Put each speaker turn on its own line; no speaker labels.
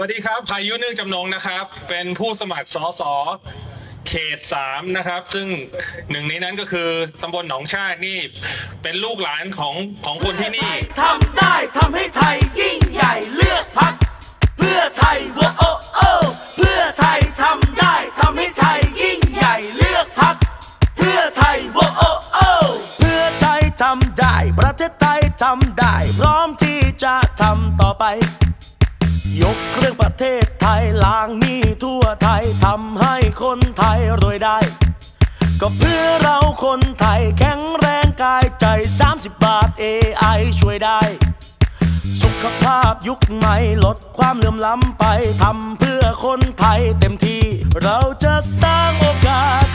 สวัสดีครับพายุนึ่งจำนงนะครับ เป็นผู้สมัครสสเขตสามนะครับ ซึ่งหนึ่งในนั้นก็คือตำบลหนองชาตินี่เป็นลูกหลานของของคนที่นี่
ทำได้ทำให้ไทยยิ่งใหญ่เลือกพักเพื่อไทยโวโอโอเพื่อไทยทำได้ทำให้ไทยยิ่งใหญ่เลือกพักเพื่อไทยโวโอโอเพื่อไทยทำได้ ประเทศไทยทำได้ พร้อมที่จะทำต่อไป ยกเครื่องประเทศไทยล้างหนี้ทั่วไทยทำให้คนไทยรวยได้ ก็เพื่อเราคนไทยแข็งแรงกายใจ 30 บาท AI ช่วยได้ สุขภาพยุคใหม่ลดความเหลื่อมล้ำไปทำเพื่อคนไทยเต็มที่ เราจะสร้างโอกาส